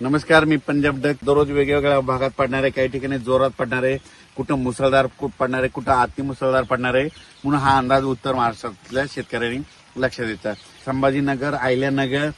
नमस्कार मी पंजाब डक. दररोज वेगवेगळ्या भागात पडणारे काही ठिकाणी जोरात पडणारे कुठं मुसळधार पडणारे कुठं अति मुसळधार पडणारे म्हणून हा अंदाज उत्तर महाराष्ट्रातल्या शेतकऱ्यांनी लक्षात द्यायचा संभाजीनगर आयल्यानगर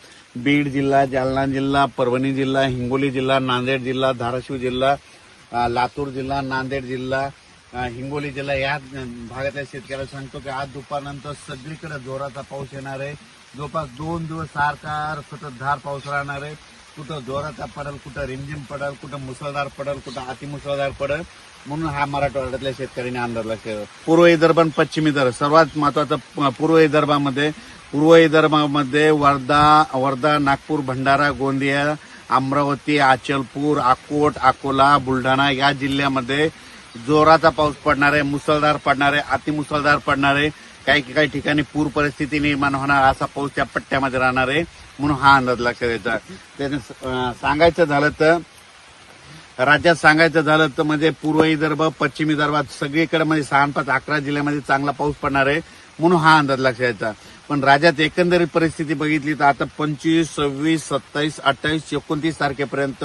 बीड जिल्हा जालना जिल्हा परभणी जिल्हा हिंगोली जिल्हा नांदेड जिल्हा धाराशिव जिल्हा लातूर जिल्हा नांदेड जिल्हा हिंगोली जिल्हा. या भागातल्या शेतकऱ्याला सांगतो की आज दुपारनंतर सगळीकडे जोराचा पाऊस येणार आहे. जवळपास दोन दिवस सारखा सततधार पाऊस राहणार आहे. कुठं जोराचा पडल कुठं रिमझिम पडल कुठं मुसळधार पडल कुठं अतिमुसळधार पडल म्हणून हा मराठवाड्यातल्या शेतकऱ्यांनी आंदोलन केलं. पूर्व विदर्भ आणि पश्चिम विदर्भ सर्वात महत्वाचं पूर्व विदर्भामध्ये पूर्व विदर्भामध्ये वर्धा वर्धा नागपूर भंडारा गोंदिया अमरावती अचलपूर अकोट अकोला बुलढाणा या जिल्ह्यामध्ये जोराचा पाऊस पडणार आहे मुसळधार पडणार आहे अतिमुसळधार पडणार आहे काही काही ठिकाणी पूर परिस्थिती निर्माण होणार असा पाऊस त्या पट्ट्यामध्ये राहणार आहे म्हणून हा अंदाज लक्षात यायचा त्याने सांगायचं झालं तर राज्यात सांगायचं झालं तर म्हणजे पूर्व विदर्भ पश्चिम विदर्भात सगळीकडे म्हणजे सहा पाच अकरा जिल्ह्यामध्ये चांगला पाऊस पडणार आहे म्हणून हा अंदाज लक्षात यायचा पण राज्यात एकंदरीत परिस्थिती बघितली तर आता पंचवीस सव्वीस सत्तावीस अठ्ठावीस एकोणतीस तारखेपर्यंत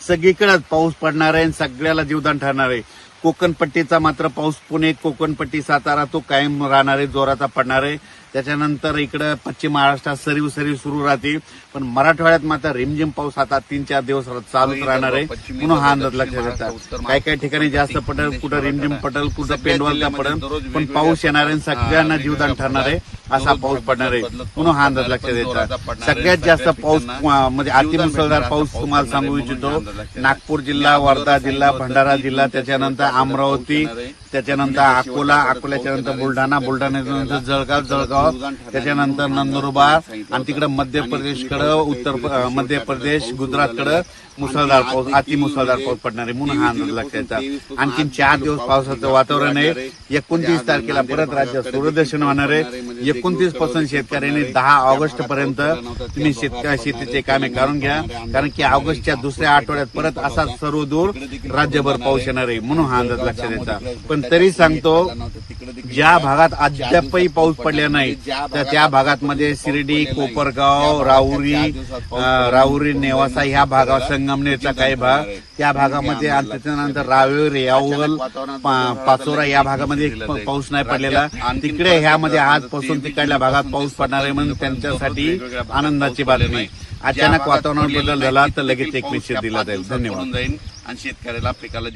सगळीकडेच पाऊस पडणार आहे आणि सगळ्याला जीवदान ठरणार आहे. कोकणपट्टीचा मात्र पाऊस पुणे कोकणपट्टी सातारा तो कायम राहणार आहे जोराचा पडणार आहे. त्याच्यानंतर इकडं पश्चिम महाराष्ट्रात सरीव सरीव सुरू राहतील. पण मराठवाड्यात मात्र रिमझिम पाऊस आता तीन चार दिवस चालूच राहणार आहे. म्हणून हा अंदाज लक्षात येतात. काही काही ठिकाणी जास्त पडेल कुठं रिमझिम पडेल कुठं पेंडवलचा पडेल. पण पाऊस येणार आहे सगळ्यांना जीवदान ठरणार आहे असा पाऊस पडणार आहे. म्हणून हा अंदाज लक्षात येतात. सगळ्यात जास्त पाऊस म्हणजे अतिमुसळधार पाऊस तुम्हाला सांगू इच्छितो. नागपूर जिल्हा वर्धा जिल्हा भंडारा जिल्हा त्याच्यानंतर अमरावती त्याच्यानंतर अकोला अकोल्याच्या नंतर बुलढाणा बुलढाण्याच्या जळगाव जळगाव त्याच्यानंतर नंदुरबार आणि तिकडे मध्य प्रदेशकडं उत्तर मध्य प्रदेश गुजरातकडं मुसळधार पाऊस अति मुसळधार पाऊस पडणार आहे म्हणून हा अंदाज लक्षात आणखीन चार दिवस पावसाचं वातावरण आहे. एकोणतीस तारखेला परत राज्यात सूर्यदर्शन होणार आहे. एकोणतीसपासून शेतकऱ्यांनी दहा ऑगस्ट पर्यंत तुम्ही शेतीचे कामे करून घ्या. कारण की ऑगस्टच्या दुसऱ्या आठवड्यात परत असा सर्व दूर राज्यभर पाऊस येणार आहे. म्हणून हा अंदाज लक्षात येतात पण तरी सांगतो ज्या भागात अद्यापही पाऊस पडला नाही तर त्या भागात मध्ये शिर्डी कोपरगाव राहुरी राहुरी नेवासा ह्या भागात संगमनेरचा काही भाग त्या भागामध्ये आणि त्याच्यानंतर रावेर यावल पाचोरा या भागामध्ये पाऊस नाही पडलेला. तिकडे ह्यामध्ये आजपासून तिकडल्या भागात पाऊस पडणार आहे म्हणून त्यांच्यासाठी आनंदाची बातमी. अचानक वातावरण बदल झाला तर लगेच एक मेसेज दिला जाईल. धन्यवाद. जाईल आणि शेतकऱ्याला पिकाला